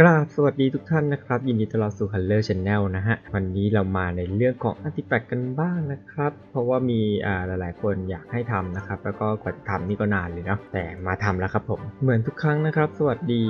กราบสวัสดีทุกท่านนะครับ ยินดีต้อนรับสู่ Color Channel นะฮะ วันนี้เรามาในเรื่องของ Artifact กันบ้างนะครับ เพราะว่ามีอ่าหลาย ๆ คนอยากให้ทำนะครับ แล้วก็กว่าจะทำนี่ก็นานเลยเนาะแต่มาทำแล้วครับผม เหมือนทุกครั้งนะครับ สวัสดี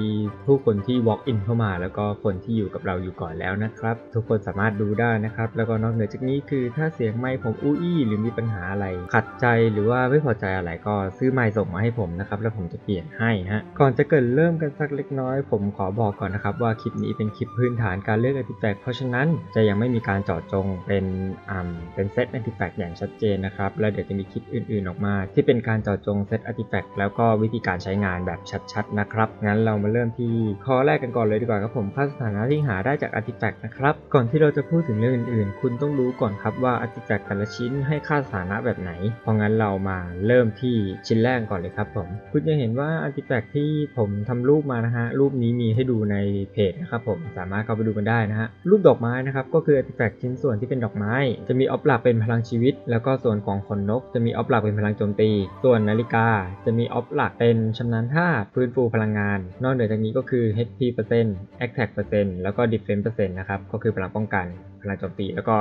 ผู้คนที่ walk in เข้ามา แล้วก็คนที่อยู่กับเราอยู่ก่อนแล้วนะครับ ทุกคนสามารถดูได้นะครับ แล้วก็นอกเหนือจากนี้คือถ้าเสียงไมค์ผมอู้อี้หรือมีปัญหาอะไรขัดใจหรือว่าไม่พอใจอะไรก็ซื้อไมค์ส่งมาให้ผมนะครับแล้วผมจะเปลี่ยนให้ฮะก่อนจะเกิดเริ่มกันสักเล็กน้อย ผมขอบอกก่อนนะครับว่าคลิปนี้เป็นคลิปพื้นฐานการเลือก Artifact เพราะฉะนั้นจะยังไม่มีการเจาะจงเป็นอ่าเป็นเซต Artifact อย่างชัดเจนนะครับ แล้วเดี๋ยวจะมีคลิปอื่นๆออกมา ที่เป็นการเจาะจงเซต Artifact แล้วก็วิธีการใช้งานแบบชัดๆนะครับ งั้นเรามาเริ่มที่ข้อแรกกันก่อนเลยดีกว่าครับผมค่าสถานะที่หาได้จาก Artifact นะครับ ก่อนที่เราจะพูดถึงเรื่องอื่นๆ คุณต้องรู้ก่อนครับว่า Artifact แต่ละชิ้นให้ค่าสถานะแบบไหน เพราะงั้นเรามาเริ่มที่ชิ้นแรกก่อนเลยครับผม คุณจะเห็นว่า Artifact ที่ผมทำรูปมานะฮะรูปนี้มีให้ดูในเพจนะครับผมสามารถเข้าไปดูกันได้นะฮะรูปดอกไม้นะครับก็คือ Artifact ชิ้นส่วนที่เป็นดอกไม้ จะมีออฟหลักเป็นพลังชีวิต แล้วก็ส่วนของขนนก จะมีออฟหลักเป็นพลังโจมตี ส่วนนาฬิกาจะมีออฟหลักเป็นชำนาญท่าฟื้นฟูพลังงาน นอกเหนือจากนี้ก็คือ HP เปอร์เซ็นต์ Attack เปอร์เซ็นต์แล้วก็ Defense เปอร์เซ็นต์นะครับก็คือพลังป้องกันพลังโจมตีแล้วก็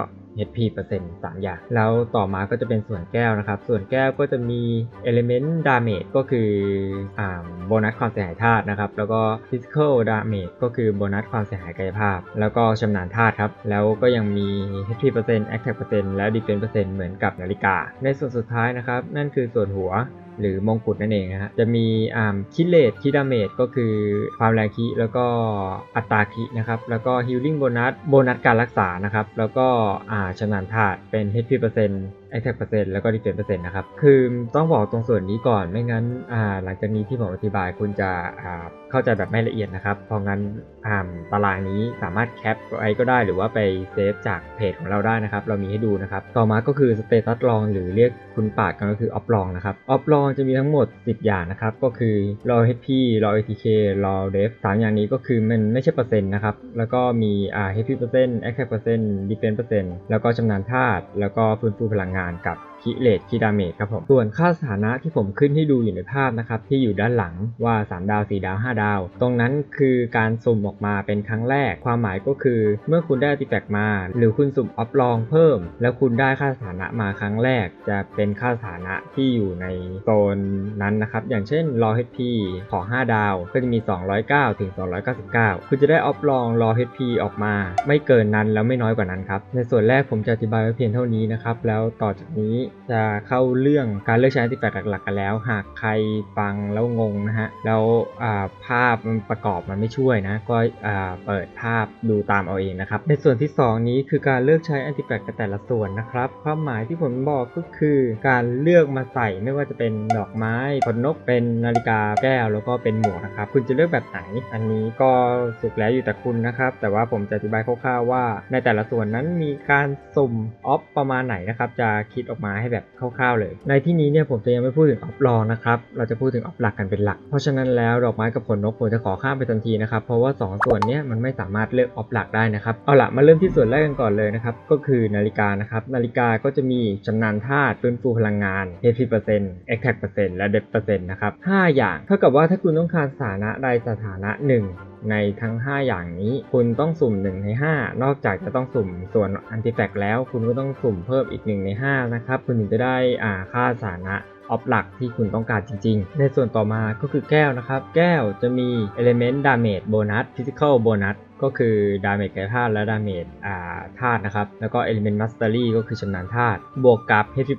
HP เปอร์เซ็นต์สามอย่าง แล้วต่อมาก็จะเป็นส่วนแก้วนะครับ ส่วนแก้วก็จะมี Element Damage ก็คืออ่าโบนัสความเสียหายธาตุนะครับ แล้วก็ Physical Damage ก็คือโบนัสความเสียหายกายภาพ แล้วก็ชำนาญธาตุครับ แล้วก็ยังมี HP เปอร์เซ็นต์ Attack เปอร์เซ็นต์และ Defense เปอร์เซ็นต์เหมือนกับนาฬิกา ในส่วนสุดท้ายนะครับ นั่นคือส่วนหัวหรือมงกุฎนั่นเองนะฮะจะมีอ่าคิเลตคิดาเมจก็คือความแรงคิแล้วก็อัตราคินะครับแล้วก็ฮิลลิ่งโบนัสโบนัสการรักษานะครับแล้วก็อ่าชำนาญธาตุเป็น HP เปอเซ็นต์ Attack เปอร์เซ็นต์แล้วก็ Defense เปอร์เซ็นต์นะครับ คือต้องบอกตรงส่วนนี้ก่อนไม่งั้นอ่าหลังจากนี้ที่ผมอธิบายคุณจะอ่าเข้าใจแบบไม่ละเอียดนะครับ เพราะงั้นอ่าตารางนี้สามารถแคปไว้ก็ได้หรือว่าไปเซฟจากเพจของเราได้นะครับ เรามีให้ดูนะครับ ต่อมาก็คือสเตตัสลองหรือเรียกคุณปาดกันก็คือออฟลองนะครับออฟลองจะมีทั้งหมด 10 อย่างนะครับ ก็คือรอ HP รอ ATK รอ Def สามอย่างนี้ก็คือมันไม่ใช่เปอร์เซ็นต์นะครับ แล้วก็มีอ่า HP เปอร์เซ็นต์ Attack เปอร์เซ็นต์ Defense เปอร์เซ็นต์แล้วก็ชำนาญธาตุแล้วก็ฟื้นฟูพลังงานานกับ คิเลตคิดาเมจครับผมส่วนค่าสถานะที่ผมขึ้นให้ดูอยู่ในภาพนะครับที่อยู่ด้านหลังว่า 3 ดาว 4 ดาว 5 ดาว ตรงนั้นคือการสุ่มออกมาเป็นครั้งแรก ความหมายก็คือ เมื่อคุณได้อาร์ติแฟกมา หรือคุณสุ่มออฟลองเพิ่ม แล้วคุณได้ค่าสถานะมาครั้งแรก จะเป็นค่าสถานะที่อยู่ในโซนนั้นนะครับอย่างเช่นรอ HP ของ5ดาว ก็จะมี 209ถึง299 คุณจะได้ออฟลองรอ HP ออกมา ไม่เกินนั้นแล้วไม่น้อยกว่านั้นครับในส่วนแรกผมจะอธิบายไว้เพียงเท่านี้นะครับแล้วต่อจากนี้จะเข้าเรื่องการเลือกใช้อาร์ติแฟกต์หลักๆกันแล้ว หากใครฟังแล้วงงนะฮะ แล้วภาพมันประกอบมันไม่ช่วยนะ ก็เปิดภาพดูตามเอาเองนะครับ ในส่วนที่ 2 นี้คือการเลือกใช้อาร์ติแฟกต์แต่ละส่วนนะครับ ความหมายที่ผมบอกก็คือการเลือกมาใส่ไม่ว่าจะเป็นดอกไม้ขนนกเป็นนาฬิกาแก้วแล้วก็เป็นหมวกนะครับ คุณจะเลือกแบบไหน อันนี้ก็สุดแล้วอยู่แต่คุณนะครับ แต่ว่าผมจะอธิบายคร่าวๆว่า ในแต่ละส่วนนั้นมีการสุ่มออฟประมาณไหนนะครับ จะคิดออกมาให้แบบคร่าวๆเลย ในที่นี้เนี่ยผมจะยังไม่พูดถึงออฟลองนะครับ เราจะพูดถึงออฟหลักกันเป็นหลัก เพราะฉะนั้นแล้วดอกไม้กับขนนกผมจะขอข้ามไปทันทีนะครับ เพราะว่า 2 ส่วนเนี้ยมันไม่สามารถเลือกออฟหลักได้นะครับ เอาละมาเริ่มที่ส่วนแรกกันก่อนเลยนะครับ ก็คือนาฬิกานะครับ นาฬิกาก็จะมีชำนาญธาตุฟื้นฟูพลังงาน HP เปอร์เซ็นต์ Attack เปอร์เซนต์และ Depth เปอร์เซนต์นะครับ5อย่าง เท่ากับว่าถ้าคุณต้องการสถานะใดสถานะหนึ่ง ในทั้ง 5 อย่างนี้ คุณต้องสุ่ม 1 ใน 5 นอกจากจะต้องสุ่มส่วนอันติแฟกแล้ว คุณก็ต้องสุ่มเพิ่มอีก 1 ใน 5 นะครับ คุณถึงจะได้อ่าค่าสถานะออฟหลักที่คุณต้องการจริงๆ ในส่วนต่อมาก็คือแก้วนะครับ แก้วจะมี Element Damage Bonus Physical Bonus ก็คือ Damage กายภาพและ Damage อ่าธาตุนะครับ แล้วก็ Element Mastery ก็คือชำนาญธาตุบวกกับ HP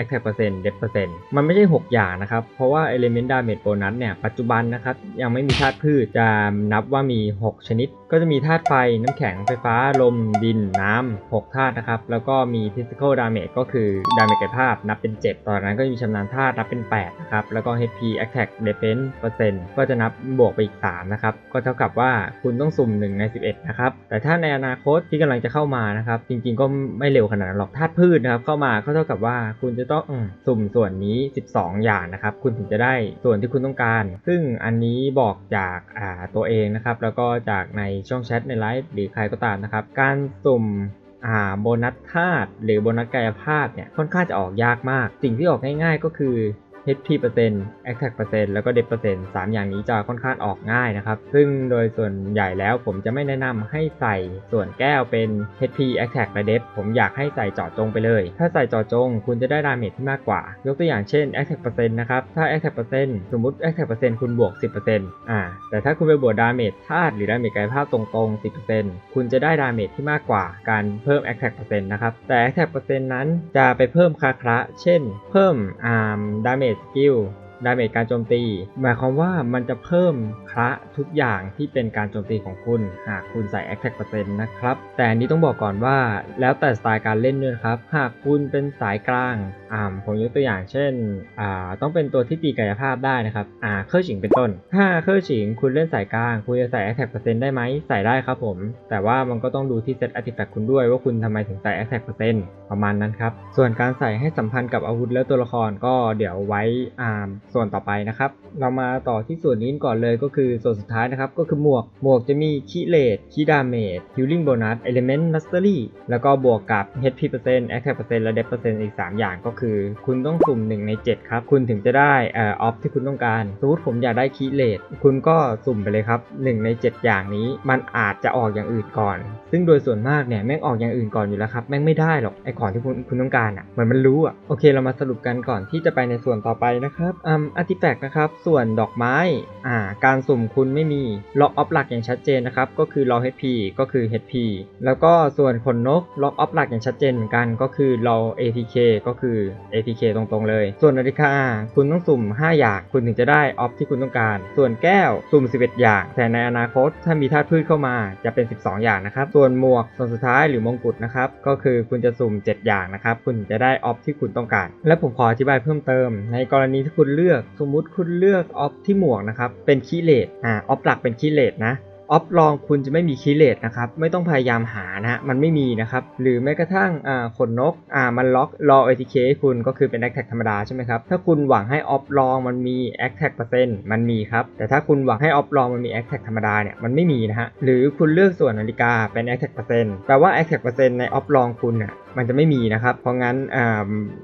Attack Depth มันไม่ใช่ 6 อย่างนะครับ เพราะว่า Element Damage Bonus เนี่ย ปัจจุบันนะครับ ยังไม่มีธาตุพืชจะนับว่ามี 6 ชนิด ก็จะมีธาตุไฟ น้ำแข็งไฟฟ้า ลม ดิน น้ำ 6 ธาตุนะครับ แล้วก็มี Physical Damage ก็คือ Damage กายภาพนับเป็น 7ตอนนั้นก็จะมีชำนาญธาตุนับเป็น 8 นะครับ แล้วก็ HP Attack Defense เปอร์เซ็นต์ก็จะนับบวกไปอีก 3 นะครับ ก็เท่ากับว่าคุณต้องสุ่ม1ใน 11 นะครับ แต่ถ้าในอนาคตที่กำลังจะเข้ามานะครับ จริงๆก็ไม่เร็วขนาดนั้นหรอกธาตุพืชนะครับ เข้ามาก็เท่ากับว่าคุณจะต้องสุ่มส่วนนี้ 12 อย่างนะครับ คุณถึงจะได้ส่วนที่คุณต้องการ ซึ่งอันนี้บอกจากอ่าตัวเองนะครับ แล้วก็จากในช่องแชทในไลฟ์หรือใครก็ตามนะครับ การสุ่มอ่าโบนัสธาตุหรือโบนัสกายภาพเนี่ยค่อนข้างจะออกยากมาก สิ่งที่ออกง่าย ๆ ก็คือ HP เปอร์เซ็นต์ Attack เปอร์เซ็นต์แล้วก็ Def เปอร์เซ็นต์สามอย่างนี้จะค่อนข้างออกง่ายนะครับ ซึ่งโดยส่วนใหญ่แล้วผมจะไม่แนะนำให้ใส่ส่วนแก้วเป็น HP Attack และ Def ผมอยากให้ใส่เจาะจงไปเลย ถ้าใส่เจาะจง คุณจะได้ดาเมจที่มากกว่า ยกตัวอย่างเช่น Attack เปอร์เซ็นต์นะครับ ถ้า Attack เปอร์เซ็นต์สมมติ Attack เปอร์เซ็นต์คุณบวก 10%อ่า แต่ถ้าคุณไปบวกดาเมจธาตุหรือดาเมจกายภาพตรงๆ 10%คุณจะได้ดาเมจที่มากกว่าการเพิ่ม Attack เปอร์เซ็นต์นะครับ แต่ Attack เปอร์เซ็นต์นั้นจะไปเพิ่มคาคระเช่น เพิ่มอ่าดาเมจสกิล ดาเมจการโจมตี หมายความว่ามันจะเพิ่มคระทุกอย่างที่เป็นการโจมตีของคุณ หากคุณใส่ Attack เปอร์เซ็นต์นะครับ แต่อันนี้ต้องบอกก่อนว่า แล้วแต่สไตล์การเล่นด้วยครับ หากคุณเป็นสายกลางอ่าผมยกตัวอย่างเช่นอ่าต้องเป็นตัวที่ตีกายภาพได้นะครับอ่าเคอร์ฉิงเป็นต้น ถ้าเคอร์ฉิงคุณเล่นสายกลาง คุณจะใส่ Attack เปอร์เซ็นต์ได้ไหมใส่ได้ครับผม แต่ว่ามันก็ต้องดูที่เซต Artifact คุณด้วยว่าคุณทำไมถึงใส่ Attack เปอร์เซ็นต์ประมาณนั้นครับ ส่วนการใส่ให้สัมพันธ์กับอาวุธและตัวละครก็เดี๋ยวไว้อ่าส่วนต่อไปนะครับ เรามาต่อที่ส่วนนี้ก่อนเลยก็คือส่วนสุดท้ายนะครับ ก็คือหมวก หมวกจะมีคีเลดคีดาเมจฮิลลิ่งโบนัสเอลิเมนต์มัสเตอรี่แล้วก็บวกกับ HP เปอร์เซ็นต์ Attack เปอร์เซ็นต์และ Def เปอร์เซ็นต์อีก 3 อย่างก็คือ คุณต้องสุ่ม 1 ใน 7 ครับ คุณถึงจะได้เอ่อออฟที่คุณต้องการสมมติผมอยากได้คีเลดคุณก็สุ่มไปเลยครับ 1 ใน 7 อย่างนี้มันอาจจะออกอย่างอื่นก่อน ซึ่งโดยส่วนมากเนี่ยแม่งออกอย่างอื่นก่อนอยู่แล้วครับแม่งไม่ได้หรอกไอ้ของที่คุณคุณต้องการอะเหมือนมันรู้อะโอเคเรามาสรุปกันก่อนที่จะไปในส่วนต่อไปนะครับอืมอาร์ติแฟกต์นะครับ ส่วนดอกไม้ อ่า การสุ่มคุณไม่มีล็อกออฟหลักอย่างชัดเจนนะครับ ก็คือรอ HP ก็คือ HP แล้วก็ส่วนขนนกล็อกออฟหลักอย่างชัดเจนเหมือนกัน ก็คือรอ ATK ก็คือ ATK ตรงๆเลย ส่วนนาฬิกา คุณต้องสุ่ม 5 อย่างคุณถึงจะได้ออฟที่คุณต้องการ ส่วนแก้วสุ่ม 11 อย่าง แต่ในอนาคตถ้ามีธาตุพืชเข้ามาจะเป็น 12 อย่างนะครับ ส่วนหมวกส่วนสุดท้ายหรือมงกุฎนะครับ ก็คือคุณจะสุ่ม 7 อย่างนะครับ คุณถึงจะได้ออฟที่คุณต้องการ และผมขออธิบายเพิ่มเติม ในกรณีที่คุณเลือกสมมุติคุณเลือกออฟที่หมวกนะครับเป็นคีเลตอ่าออฟหลักเป็นคีเลตนะออฟลองคุณจะไม่มีคีเลตนะครับไม่ต้องพยายามหานะมันไม่มีนะครับหรือแม้กระทั่งอ่าขนนกอ่ามันล็อกรอ ATK ให้คุณก็คือเป็นแอคแท็กธรรมดาใช่ไหมครับถ้าคุณหวังให้ออฟลองมันมีแอคแท็กเปอร์เซ็นต์มันมีครับแต่ถ้าคุณหวังให้ออฟลองมันมีแอคแท็กธรรมดาเนี่ยมันไม่มีนะฮะหรือคุณเลือกส่วนนาฬิกาเป็นแอคแท็กเปอร์เซ็นต์แปลว่าแอคแท็กเปอร์เซ็นต์ในออฟลองคุณน่ะมันจะไม่มีนะครับ เพราะงั้น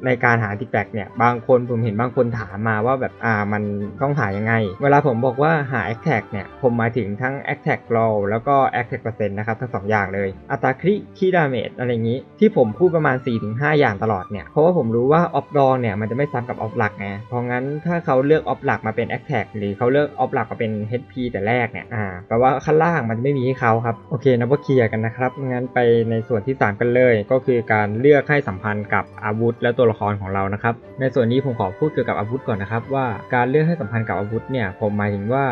ในการหาติแฟกเนี่ยบางคนผมเห็นบางคนถามมาว่าแบบอ่ามันต้องหายังไง เวลาผมบอกว่าหาแอคแท็กเนี่ยผมมาถึงทั้งแอคแท็กโลแล้วก็แอคแท็กเปอร์เซ็นต์นะครับทั้งสองอย่างเลย อัตราคลิคีดาเมจอะไรอย่างนี้ ที่ผมพูดประมาณ 4-5 อย่างตลอดเนี่ยเพราะว่าผมรู้ว่าออฟรองเนี่ยมันจะไม่ซ้ำกับออฟหลักไงเพราะงั้นถ้าเขาเลือกออฟหลักมาเป็นแอคแท็กหรือเขาเลือกออฟหลักมาเป็น HP แต่แรกเนี่ยอ่าแปลว่าขั้นล่างมันจะไม่มีให้เขาครับโอเคนะว่าเคลียร์กันนะครับงั้นไปในส่วนที่ 3 กันเลยก็คือการการเลือกให้สัมพันธ์กับอาวุธ และตัวละครของเรานะครับ ในส่วนนี้ผมขอพูดเกี่ยวกับอาวุธก่อนนะครับ ว่าการเลือกให้สัมพันธ์กับอาวุธเนี่ยผมหมายถึงว่า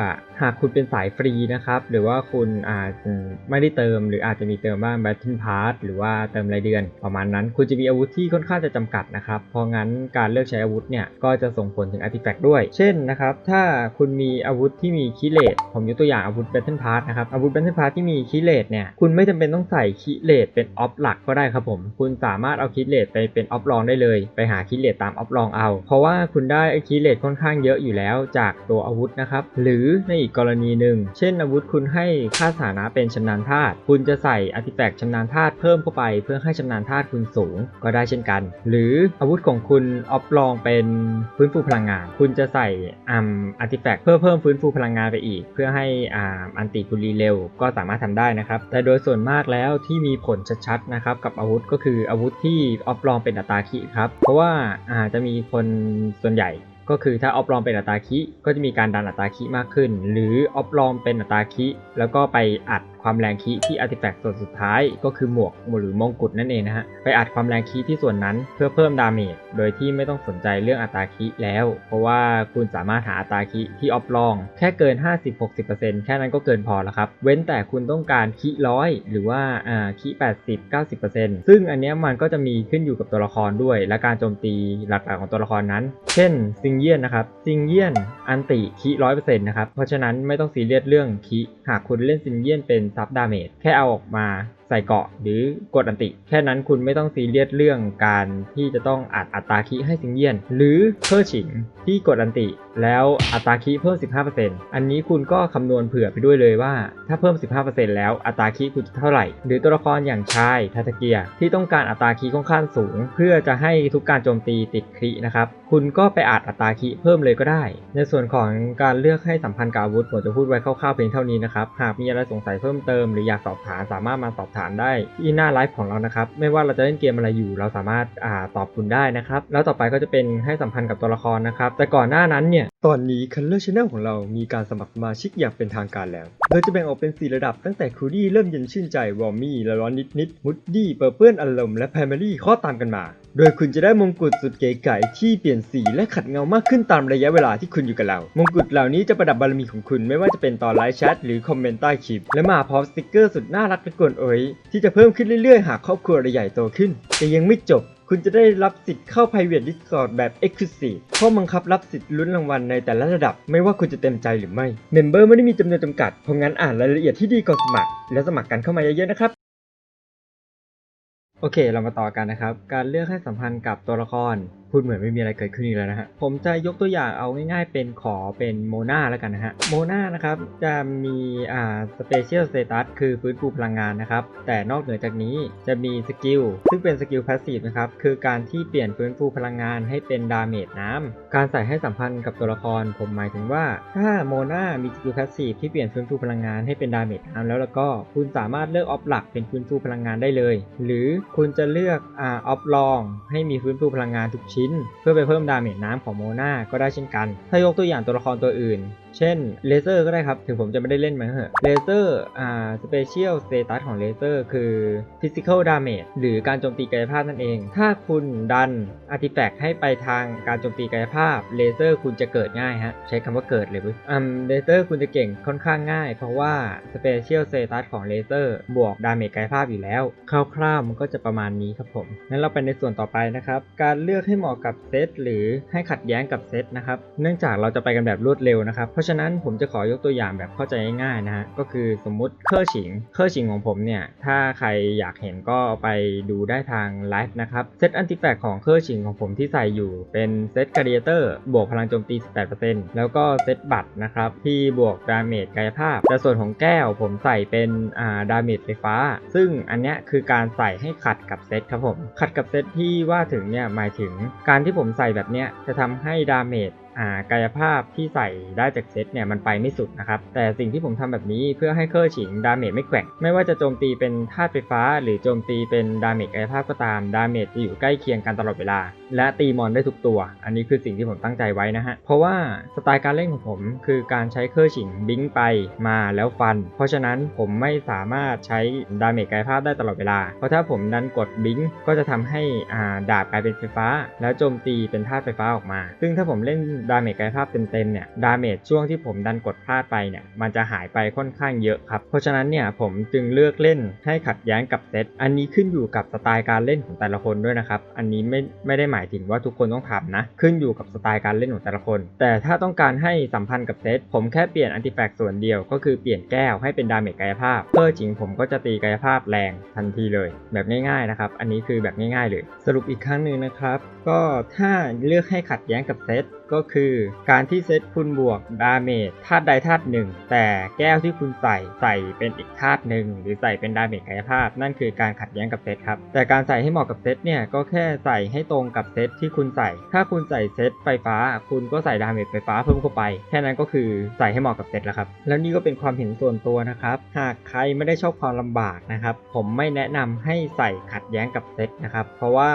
หากคุณเป็นสายฟรีนะครับ หรือว่าคุณอาจจะไม่ได้เติม หรืออาจจะมีเติมบ้าง Battle Pass หรือว่าเติมรายเดือน ประมาณนั้น คุณจะมีอาวุธที่ค่อนข้างจะจำกัดนะครับ เพราะงั้นการเลือกใช้อาวุธเนี่ยก็จะส่งผลถึงอาร์ติแฟกต์ด้วย เช่นนะครับถ้าคุณมีอาวุธที่มีคีเลตผมยกตัวอย่างอาวุธ Battle Pass นะครับอาวุธ Battle Pass ที่มีคีเลตเนี่ยคุณไม่จำเป็นต้องใส่คีเลตเป็นออฟหลักก็ได้ครับผมคุณสามารถเอาคีเลตไปเป็นออฟรองได้เลย ไปหาคีเลตตามออฟรองเอา เพราะว่าคุณได้คีเลตค่อนข้างเยอะอยู่แล้วจากตัวอาวุธนะครับ หรือในอีกกรณีหนึ่ง เช่นอาวุธคุณให้ค่าสถานะเป็นชำนาญธาตุคุณจะใส่อาร์ติแฟกต์ชำนาญธาตุเพิ่มเข้าไป เพื่อให้ชำนาญธาตุคุณสูงก็ได้เช่นกัน หรืออาวุธของคุณออฟรองเป็นฟื้นฟูพลังงาน คุณจะใส่อัมอาร์ติแฟกต์เพื่อเพิ่มฟื้นฟูพลังงานไปอีก เพื่อให้อ่าอันติคุณรีเร็วก็สามารถทำได้นะครับแต่โดยส่วนมากแล้วที่มีผลชัดๆนะครับกับอาวุธก็คืออาวุธที่ออฟลองเป็นอัตราคิครับ เพราะว่าอาจจะมีคนส่วนใหญ่ ก็คือถ้าออฟลองเป็นอัตราคิก็จะมีการดันอัตราคิมากขึ้น หรือออฟลองเป็นอัตราคิแล้วก็ไปอัด ความแรงคีที่อาร์ติแฟกต์ส่วนสุดท้าย ก็คือหมวกหรือมงกุฎนั่นเองนะฮะ ไปอัดความแรงคีที่ส่วนนั้นเพื่อเพิ่มดาเมจ โดยที่ไม่ต้องสนใจเรื่องอัตราคีแล้ว เพราะว่าคุณสามารถหาอัตราคีที่ออฟลอง แค่เกิน 50-60%แค่นั้นก็เกินพอแล้วครับ เว้นแต่คุณต้องการคีร้อยหรือว่าอ่าคี80-90%ซึ่งอันนี้มันก็จะมีขึ้นอยู่กับตัวละครด้วย และการโจมตีหลักๆของตัวละครนั้น เช่นซิงเยียนนะครับซิงเยียนอันติคีร้อยเปอร์เซ็นต์นะครับเพราะฉะนั้นไม่ต้องซีเรียสเรื่องคีหากคุณเล่นซิงเยียนเป็นซับดาเมจแค่เอาออกมาใส่เกาะหรือกดอันติ แค่นั้นคุณไม่ต้องซีเรียสเรื่องการที่จะต้องอัดอัตราคีให้สิงเยียน หรือเพอร์ฉิงที่กดอันติ แล้วอัตราคีเพิ่ม 15%อันนี้คุณก็คำนวณเผื่อไปด้วยเลยว่า ถ้าเพิ่ม 15%แล้วอัตราคีคุณจะเท่าไหร่ หรือตัวละครอย่างชายทาตเกียที่ต้องการอัตราคีค่อนข้างสูง เพื่อจะให้ทุกการโจมตีติดคินะครับคุณก็ไปอัดอัตราคีเพิ่มเลยก็ได้ ในส่วนของการเลือกให้สัมพันธ์กับอาวุธผมจะพูดไว้คร่าวๆเพียงเท่านี้นะครับหากมีอะไรสงสัยเพิ่มเติมหรืออยากสอบถามสามารถมาสอบถามได้ที่หน้าไลฟ์ของเรานะครับ ไม่ว่าเราจะเล่นเกมอะไรอยู่ เราสามารถอ่าตอบคุณได้นะครับ แล้วต่อไปก็จะเป็นให้สัมพันธ์กับตัวละครนะครับ แต่ก่อนหน้านั้นเนี่ย ตอนนี้ Color Channel ของเรามีการสมัครสมาชิกอย่างเป็นทางการแล้ว โดยจะแบ่งออกเป็น 4 ระดับตั้งแต่คูดี้เริ่มเย็นชื่นใจวอร์มี่ละร้อนนิดนิดมุดดี้เปอร์เพื่อนอารมณ์และแพมอรี่ข้อตามกันมา โดยคุณจะได้มงกุฎสุดเก๋ไก๋ที่เปลี่ยนสีและขัดเงามากขึ้นตามระยะเวลาที่คุณอยู่กับเรา มงกุฎเหล่านี้จะประดับบารมีของคุณไม่ว่าจะเป็นตอนไลฟ์แชทหรือคอมเมนต์ใต้คลิป และมาพร้อมสติกเกอร์สุดน่ารักและกวนโอยที่จะเพิ่มขึ้นเรื่อยๆ หากครอบครัวเราใหญ่โตขึ้น แต่ยังไม่จบ คุณจะได้รับสิทธิ์เข้า private discord แบบ exclusive ข้อบังคับรับสิทธิ์ลุ้นรางวัลในแต่ละระดับ ไม่ว่าคุณจะเต็มใจหรือไม่ เมมเบอร์ไม่ได้มีจำนวนจำกัดเพราะงั้นอ่านรายละเอียดที่ดีก่อนสมัคร และสมัครกันเข้ามาเยอะๆนะครับ โอเค เรามาต่อกันนะครับ การเลือกให้สัมพันธ์กับตัวละคร พูดเหมือนไม่มีอะไรเกิดขึ้นอีกแล้วนะฮะ ผมจะยกตัวอย่างเอาง่ายๆ เป็นขอเป็นโมนาแล้วกันนะฮะ โมนานะครับจะมีอ่าสเปเชียลสเตตัสคือฟื้นฟูพลังงานนะครับ แต่นอกเหนือจากนี้จะมีสกิลซึ่งเป็นสกิลพาสซีฟนะครับ คือการที่เปลี่ยนฟื้นฟูพลังงานให้เป็นดาเมจน้ำการใส่ให้สัมพันธ์กับตัวละคร ผมหมายถึงว่า ถ้าโมนามีสกิลพาสซีฟที่เปลี่ยนฟื้นฟูพลังงานให้เป็นดาเมจน้ำแล้วแล้วก็คุณสามารถเลือกออฟหลักเป็นฟื้นฟูพลังงานได้เลย หรือคุณจะเลือกอ่าออฟลองให้มีฟื้นฟูพลังงานทุกชิ้นเพื่อไปเพิ่มดาเมจน้ำของโมนาก็ได้เช่นกัน ถ้ายกตัวอย่างตัวละครตัวอื่น เช่นเลเซอร์ก็ได้ครับ ถึงผมจะไม่ได้เล่นมันเถอะเลเซอร์อ่าสเปเชียลสเตตัสของเลเซอร์คือ Physical Damage หรือการโจมตีกายภาพนั่นเอง ถ้าคุณดันอาร์ติแฟกต์ให้ไปทางการโจมตีกายภาพเลเซอร์คุณจะเกิดง่ายฮะ ใช้คำว่าเกิดเลยเว้ยอืมเลเซอร์คุณจะเก่งค่อนข้างง่าย เพราะว่าสเปเชียลสเตตัสของเลเซอร์บวกดาเมจกายภาพอยู่แล้วคร่าวๆมันก็จะประมาณนี้ครับผมงั้นเราไปในส่วนต่อไปนะครับ การเลือกให้เหมาะกับเซตหรือให้ขัดแย้งกับเซตนะครับ เนื่องจากเราจะไปกันแบบรวดเร็วนะครับเพราะฉะนั้นผมจะขอยกตัวอย่างแบบเข้าใจง่ายๆนะฮะก็คือสมมุติเคอร์ฉิงเคอร์ฉิงของผมเนี่ยถ้าใครอยากเห็นก็ไปดูได้ทางไลฟ์นะครับเซตอันติแฟกของเคอร์ฉิงของผมที่ใส่อยู่เป็นเซตก a เดียเตอร์บวกพลังโจมตี 18%แล้วก็เซตบัตรนะครับที่บวกดาเมจกายภาพแต่ส่วนของแก้วผมใส่เป็นอ่าดาเมจไฟฟ้า ซึ่งอันเนี้ยคือการใส่ให้ขัดกับเซตครับผมขัดกับเซตที่ว่าถึงเนี่ยหมายถึงการที่ผมใส่แบบเนี้ยจะทำให้ดาเมจ กายภาพที่ใส่ได้จากเซตเนี่ยมันไปไม่สุดนะครับ แต่สิ่งที่ผมทำแบบนี้เพื่อให้เคอร์ฉิงดาเมจไม่แกว่ง ไม่ว่าจะโจมตีเป็นธาตุไฟฟ้า หรือโจมตีเป็นดาเมจกายภาพก็ตามดาเมจจะอยู่ใกล้เคียงกันตลอดเวลา และตีมอนได้ทุกตัว อันนี้คือสิ่งที่ผมตั้งใจไว้นะฮะ เพราะว่าสไตล์การเล่นของผม คือการใช้เคอร์ฉิงบิงไปมาแล้วฟัน เพราะฉะนั้นผมไม่สามารถใช้ดาเมจกายภาพได้ตลอดเวลา เพราะถ้าผมดันกดบิงก็จะทำให้อ่าดาบกลายเป็นไฟฟ้า แล้วโจมตีเป็นธาตุไฟฟ้าออกมา ซึ่งถ้าผมเล่นดาเมจกายภาพเต็มๆเนี่ยดาเมจช่วงที่ผมดันกดพลาดไปเนี่ยมันจะหายไปค่อนข้างเยอะครับ เพราะฉะนั้นเนี่ยผมจึงเลือกเล่นให้ขัดแย้งกับเซตอันนี้ขึ้นอยู่กับสไตล์การเล่นของแต่ละคนด้วยนะครับ อันนี้ไม่ไม่ได้หมายถึงว่าทุกคนต้องทำนะ ขึ้นอยู่กับสไตล์การเล่นของแต่ละคน แต่ถ้าต้องการให้สัมพันธ์กับเซตผมแค่เปลี่ยนอันติแฟกส่วนเดียวก็คือเปลี่ยนแก้วให้เป็นดาเมจกายภาพเพื่อจริงผมก็จะตีกายภาพแรงทันทีเลย แบบง่ายๆนะครับ อันนี้คือแบบง่ายๆเลย สรุปอีกครั้งหนึ่งนะครับ ก็ถ้าเลือกให้ขัดแย้งกับเซตก็คือการที่เซตคุณบวกดาเมจธาตุใดธาตุหนึ่ง แต่แก้วที่คุณใส่ใส่เป็นอีกธาตุหนึ่ง หรือใส่เป็นดาเมจกายภาพ นั่นคือการขัดแย้งกับเซตครับ แต่การใส่ให้เหมาะกับเซตเนี่ยก็แค่ใส่ให้ตรงกับเซตที่คุณใส่ ถ้าคุณใส่เซตไฟฟ้า คุณก็ใส่ดาเมจไฟฟ้าเพิ่มเข้าไป แค่นั้นก็คือใส่ให้เหมาะกับเซตแล้วครับ แล้วนี่ก็เป็นความเห็นส่วนตัวนะครับ หากใครไม่ได้ชอบความลำบากนะครับ ผมไม่แนะนำให้ใส่ขัดแย้งกับเซตนะครับ เพราะว่า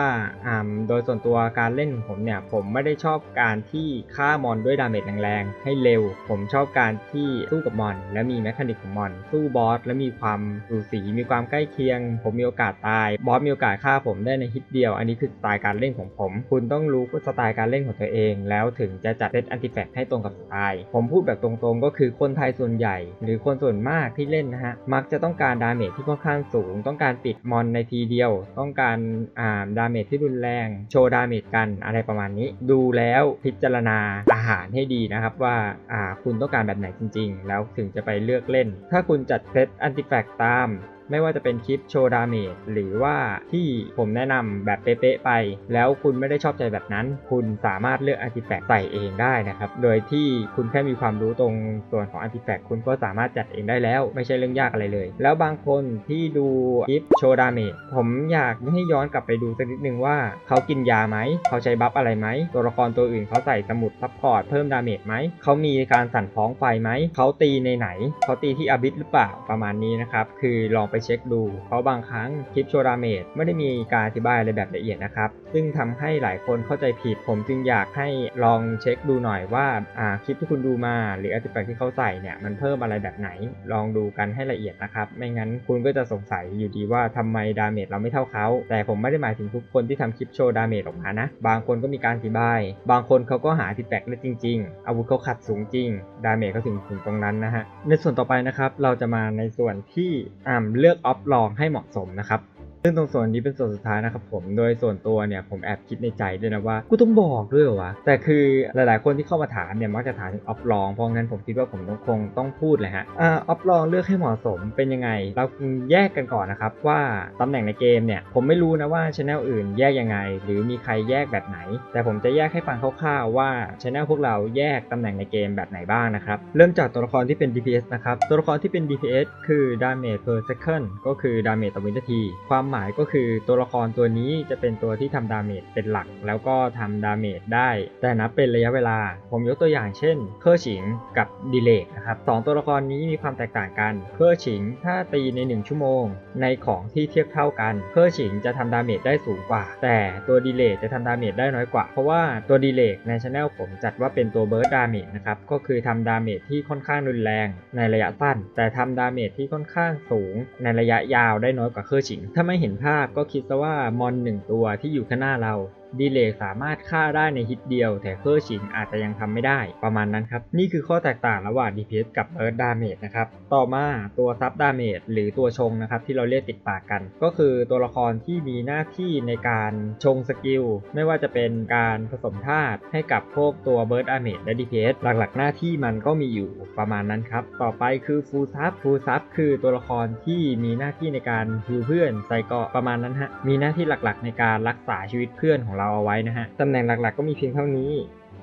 อ่าโดยส่วนตัวการเล่นของผมเนี่ยผมไม่ได้ชอบการที่ฆ่ามอนด้วยดาเมจแรงๆ ให้เร็ว ผมชอบการที่สู้กับมอน และมีแมคานิกของมอน สู้บอสและมีความสูสีมีความใกล้เคียง ผมมีโอกาสตาย บอสมีโอกาสฆ่าผมได้ในฮิตเดียว อันนี้คือสไตล์การเล่นของผม คุณต้องรู้สไตล์การเล่นของตัวเอง แล้วถึงจะจัดเซตอันติแฟกให้ตรงกับสไตล์ ผมพูดแบบตรงๆ ก็คือคนไทยส่วนใหญ่ หรือคนส่วนมากที่เล่นนะฮะมักจะต้องการดาเมจที่ค่อนข้างสูง ต้องการปิดมอนในทีเดียว ต้องการอ่าดาเมจที่รุนแรง โชว์ดาเมจกันอะไรประมาณนี้ ดูแล้วพิจารณาอาหารให้ดีนะครับว่าอ่าคุณต้องการแบบไหนจริง ๆ แล้วถึงจะไปเลือกเล่น ถ้าคุณจัดเซตอันติแฟกตาม ไม่ว่าจะเป็นคลิปโชว์ดาเมจหรือว่าที่ผมแนะนำแบบเป๊ะๆไป แล้วคุณไม่ได้ชอบใจแบบนั้น คุณสามารถเลือกอาร์ติแฟกต์ใส่เองได้นะครับ โดยที่คุณแค่มีความรู้ตรงส่วนของอาร์ติแฟกต์คุณก็สามารถจัดเองได้แล้วไม่ใช่เรื่องยากอะไรเลย แล้วบางคนที่ดูคลิปโชว์ดาเมจผมอยากให้ย้อนกลับไปดูสักนิดนึงว่าเขากินยาไหม เขาใช้บัฟอะไรไหม ตัวละครตัวอื่นเขาใส่สมุดซัพพอร์ตเพิ่มดาเมจไหม เขามีการสั่นฟ้องไฟไหม เขาตีในไหน เขาตีที่อาบิสหรือเปล่าประมาณนี้นะครับ คือลองไปเช็คดู เพราะบางครั้งคลิปโชว์ดาเมจไม่ได้มีการอธิบายอะไรแบบละเอียดนะครับซึ่งทำให้หลายคนเข้าใจผิด ผมจึงอยากให้ลองเช็คดูหน่อยว่าอ่าคลิปที่คุณดูมาหรืออาร์ติแฟกที่เขาใส่เนี่ยมันเพิ่มอะไรแบบไหน ลองดูกันให้ละเอียดนะครับ ไม่งั้นคุณก็จะสงสัยอยู่ดีว่าทำไมดาเมจเราไม่เท่าเขา แต่ผมไม่ได้หมายถึงทุกคนที่ทำคลิปโชว์ดาเมจออกมานะ บางคนก็มีการอธิบาย บางคนเขาก็หาติแฟกได้จริง ๆ อาวุธเขาขัดสูงจริง ดาเมจเขาถึงถึงตรงนั้นนะฮะ ในส่วนต่อไปนะครับ เราจะมาในส่วนที่อ่าเรื่องลือกออฟลองให้เหมาะสมนะครับ ซึ่งตรงส่วนนี้เป็นส่วนสุดท้ายนะครับผมโดยส่วนตัวเนี่ยผมแอบคิดในใจด้วยนะว่ากูต้องบอกด้วยเหรอวะแต่คือหลายๆ คนที่เข้ามาถามเนี่ยมักจะถามถึงออฟลองเพราะงั้นผมคิดว่าผมต้องคงต้องพูดเลยฮะอ่าออฟลองเลือกให้เหมาะสมเป็นยังไง เราแยกกันก่อนนะครับว่าตำแหน่งในเกมเนี่ยผมไม่รู้นะว่าช anel อื่นแยกยังไง หรือมีใครแยกแบบไหน แต่ผมจะแยกให้ฟังคร่าวๆว่าช anel พวกเราแยกตำแหน่งในเกมแบบไหนบ้างนะครับเริ่มจากตัวละครที่เป็น DPS นะครับตัวละครที่เป็น DPS คือ damage per second ก็คือ damage ต่อวินาทีความหมายก็คือตัวละครตัวนี้จะเป็นตัวที่ทำดาเมจเป็นหลัก แล้วก็ทำดาเมจได้ แต่นับเป็นระยะเวลา ผมยกตัวอย่างเช่น เคอร์ฉิงกับดีเลกนะครับสองตัวละครนี้มีความแตกต่างกัน เคอร์ฉิงถ้าตีใน 1 ชั่วโมง ในของที่เทียบเท่ากัน เคอร์ฉิงจะทำดาเมจได้สูงกว่า แต่ตัวดีเลกจะทำดาเมจได้น้อยกว่า เพราะว่าตัวดีเลกในช anel ผมจัดว่าเป็นตัวเบิร์ดดาเมจนะครับก็คือทำดาเมจที่ค่อนข้างรุนแรงในระยะสั้น แต่ทำดาเมจที่ค่อนข้างสูงในระยะยาวได้น้อยกว่าเคอร์ฉิงถ้าไม่เห็นภาพก็คิดซะว่ามอนหนึ่งตัวที่อยู่ข้างหน้าเรา ดีเลย์สามารถฆ่าได้ในฮิตเดียว แต่เคอร์ชิงอาจจะยังทำไม่ได้ประมาณนั้นครับ นี่คือข้อแตกต่างระหว่าง DPS กับ Earth Damage นะครับ ต่อมาตัวซับดาเมจหรือตัวชงนะครับที่เราเรียกติดปากกัน ก็คือตัวละครที่มีหน้าที่ในการชงสกิล ไม่ว่าจะเป็นการผสมธาตุให้กับพวกตัว Burst Damage และ DPS หลักๆ หน้าที่มันก็มีอยู่ประมาณนั้นครับ ต่อไปคือ Full Sub Full Sub คือตัวละครที่มีหน้าที่ในการฮิวเพื่อนใส่เกาะประมาณนั้นฮะมีหน้าที่หลักๆ ในการรักษาชีวิตเพื่อนของเราเอาไว้นะฮะ ตำแหน่งหลักๆก็มีเพียงเท่านี้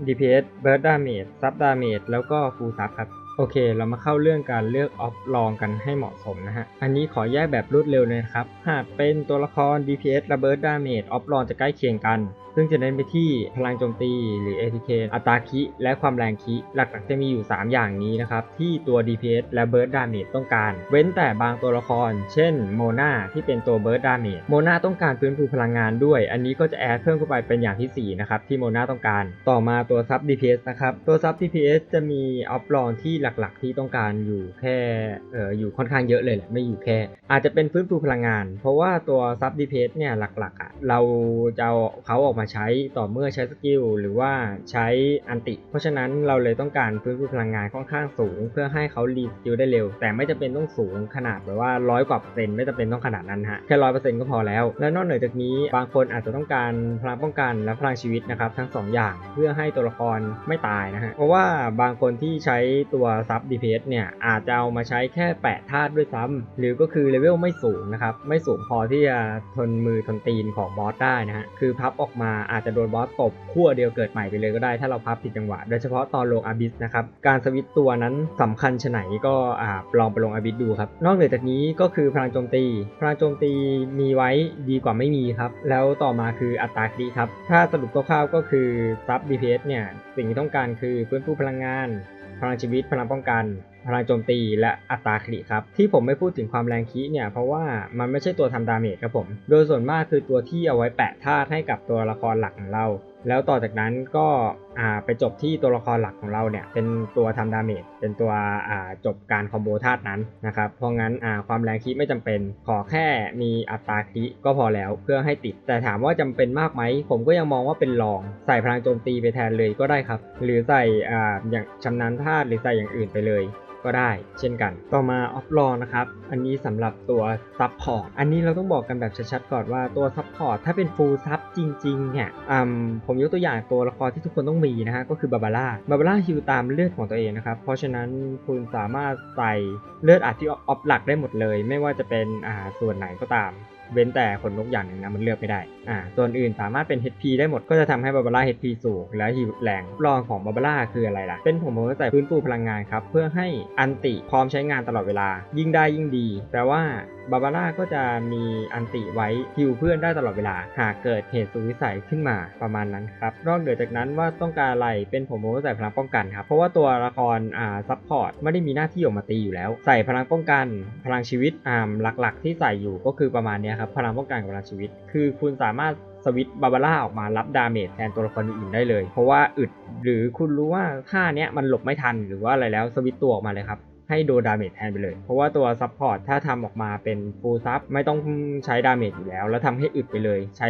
DPS Burst Damage Sub Damage แล้วก็ Full Sub ครับ โอเค เรามาเข้าเรื่องการเลือกออฟลองกันให้เหมาะสมนะฮะ อันนี้ขอแยกแบบรวดเร็วเลยนะครับ หากเป็นตัวละคร DPS และ Burst Damage ออฟลองจะใกล้เคียงกัน ซึ่งจะเน้นไปที่พลังโจมตี หรือ ATK อัตราคิ และความแรงคิ หลักๆจะมีอยู่ 3 อย่างนี้นะครับ ที่ตัว DPS และ Burst Damage ต้องการ เว้นแต่บางตัวละคร เช่นโมนาที่เป็นตัว Burst Damage โมนาต้องการฟื้นฟูพลังงานด้วย อันนี้ก็จะแอดเพิ่มเข้าไปเป็นอย่างทีสี่4 นะครับ ที่โมนาต้องการ ต่อมาตัวซับ DPS นะครับ ตัวซับ DPS จะมีออฟลองที่หลักๆ ที่ต้องการอยู่แค่เอออยู่ค่อนข้างเยอะเลยแหละไม่อยู่แค่ อาจจะเป็นฟื้นฟูพลังงาน เพราะว่าตัวซับ DPS เนี่ยหลักๆอะเราจะเอาเขาออกมาใช้ต่อเมื่อใช้สกิลหรือว่าใช้อันติ เพราะฉะนั้นเราเลยต้องการฟื้นฟูพลังงานค่อนข้างสูง เพื่อให้เขารีสกิลได้เร็ว แต่ไม่จำเป็นต้องสูงขนาดแบบว่าร้อยกว่าเปอร์เซ็นต์ไม่จำเป็นต้องขนาดนั้นฮะแค่ร้อยเปอร์เซ็นต์ก็พอแล้ว และนอกเหนือจากนี้บางคนอาจจะต้องการพลังป้องกันและพลังชีวิตนะครับทั้งสองอย่างเพื่อให้ตัวละครไม่ตายนะฮะเพราะว่าบางคนที่ใช้ตัวซับ DPS เนี่ยอาจจะเอามาใช้แค่แปะธาตุด้วยซ้ำหรือก็คือเลเวลไม่สูงนะครับไม่สูงพอที่จะทนมือทนตีนของบอสได้นะฮะคือพับออกมาอาจจะโดนบอสตบขั้วเดียวเกิดใหม่ไปเลยก็ได้ถ้าเราพับผิดจังหวะ โดยเฉพาะตอนลงอาบิสนะครับ การสวิตตัวนั้นสำคัญชไหนก็ลองไปลงอาบิสดูครับ นอกเหนือจากนี้ก็คือพลังโจมตี พลังโจมตีมีไว้ดีกว่าไม่มีครับ แล้วต่อมาคืออัตราคริครับ ถ้าสรุปคร่าวๆก็คือซับ DPS เนี่ยสิ่งที่ต้องการคือฟื้นฟูพลังงาน พลังชีวิตพลังป้องกัน พลังโจมตีและอัตราคริครับ ที่ผมไม่พูดถึงความแรงคีเนี่ย เพราะว่ามันไม่ใช่ตัวทำดาเมจครับผม โดยส่วนมากคือตัวที่เอาไว้แปะธาตุให้กับตัวละครหลักของเรา แล้วต่อจากนั้นก็อ่าไปจบที่ตัวละครหลักของเราเนี่ย เป็นตัวทำดาเมจเป็นตัวอ่าจบการคอมโบธาตุนั้นนะครับ เพราะงั้นอ่าความแรงคีไม่จำเป็น ขอแค่มีอัตราคีก็พอแล้วเพื่อให้ติด แต่ถามว่าจำเป็นมากไหม ผมก็ยังมองว่าเป็นรอง ใส่พลังโจมตีไปแทนเลยก็ได้ครับ หรือใส่อ่าอย่างชำนาญธาตุหรือใส่อย่างอื่นไปเลย ก็ได้ เช่นกัน ต่อมาออฟลองนะครับ อันนี้สำหรับตัวซับพอร์ต อันนี้เราต้องบอกกันแบบชัดๆก่อนว่าตัวซับพอร์ตถ้าเป็นฟูลซับจริงๆเนี่ยอืมผมยกตัวอย่างตัวละครที่ทุกคนต้องมีนะฮะ ก็คือบาบาร่า บาบาร่าฮิวตามเลือดของตัวเองนะครับ เพราะฉะนั้นคุณสามารถใส่เลือดอัดที่ออฟหลักได้หมดเลย ไม่ว่าจะเป็นอ่าส่วนไหนก็ตาม เว้นแต่ขนนกอย่างหนึ่งนะมันเลือกไม่ได้ อ่าส่วนอื่นสามารถเป็น HP ได้หมดก็จะทำให้บาบาร่า HP สูงและฮิวแรงรองของบาบาร่าคืออะไรล่ะ เป็นผมผมใส่พื้นปูพลังงานครับ เพื่อให้อันติพร้อมใช้งานตลอดเวลา ยิ่งได้ยิ่งดีแปลว่า บาบาร่าก็จะมีอันติไว้ฮิวเพื่อนได้ตลอดเวลา หากเกิดเหตุสุดวิสัยขึ้นมาประมาณนั้นครับ นอกเหนือจากนั้นว่าต้องการอะไรเป็นผมผมใส่พลังป้องกันครับ เพราะว่าตัวละครอ่าซัพพอร์ตไม่ได้มีหน้าที่ออกมาตีอยู่แล้ว ใส่พลังป้องกัน พลังชีวิตอ่าหลักๆ ที่ใส่อยู่ก็คือประมาณนี้ครับพลังป้องกันกับพลังชีวิต คือคุณสามารถสวิตบาบาร่าออกมารับดาเมจแทนตัวละครอื่นได้เลย เพราะว่าอึดหรือคุณรู้ว่าท่าเนี้ยมันหลบไม่ทันหรือว่าอะไรแล้วสวิตตัวออกมาเลยครับ ให้โดนดาเมจแทนไปเลย เพราะว่าตัวซัพพอร์ตถ้าทำออกมาเป็นฟูลซับไม่ต้องใช้ดาเมจอยู่แล้ว แล้วทำให้อึดไปเลย ใช้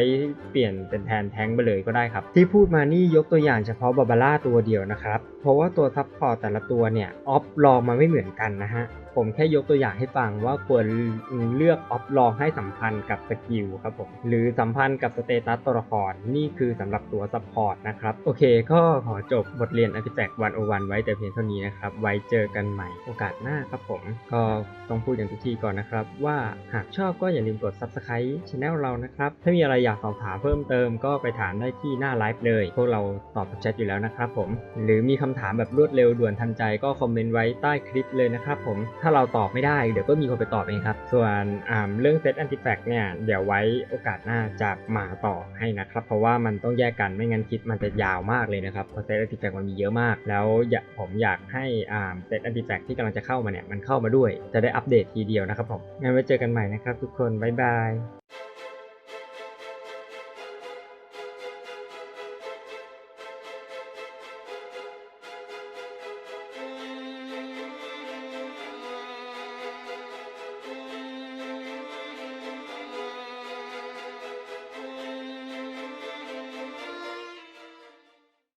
เปลี่ยนเป็นแทนแทงไปเลยก็ได้ครับ ที่พูดมานี่ยกตัวอย่างเฉพาะบาบาร่าตัวเดียวนะครับ เพราะว่าตัวซัพพอร์ตแต่ละตัวเนี่ยออฟลองมาไม่เหมือนกันนะฮะ ผมแค่ยกตัวอย่างให้ฟังว่าควรเลือกออฟลองให้สัมพันธ์กับสกิลครับผมหรือสัมพันธ์กับสเตตัสตัวละครนี่คือสำหรับตัวซัพพอร์ตนะครับ โอเคก็ขอจบบทเรียน Artifact 101 ไว้แต่เพียงเท่านี้นะครับ ไว้เจอกันใหม่โอกาสหน้าครับผม ก็ต้องพูดอย่างทุกทีก่อนนะครับ ว่าหากชอบก็อย่าลืมกด Subscribe Channel เรานะครับ ถ้ามีอะไรอยากสอบถามเพิ่มเติมก็ไปถามได้ที่หน้าไลฟ์เลย พวกเราตอบแชทอยู่แล้วนะครับผม หรือมีคำถามแบบรวดเร็วด่วนทันใจก็คอมเมนต์ไว้ใต้คลิปเลยนะครับผมถ้าเราตอบไม่ได้เดี๋ยวก็มีคนไปตอบเองครับ ส่วนเรื่องเซตแอนติแฟกเนี่ยเดี๋ยวไว้โอกาสหน้าจะมาต่อให้นะครับ เพราะว่ามันต้องแยกกันไม่งั้นคิดมันจะยาวมากเลยนะครับเพราะเซตแอนติแฟกมันมีเยอะมาก แล้วผมอยากให้เซตแอนติแฟกที่กำลังจะเข้ามาเนี่ยมันเข้ามาด้วย จะได้อัปเดตทีเดียวนะครับผมงั้นไว้เจอกันใหม่นะครับทุกคนบ๊ายบาย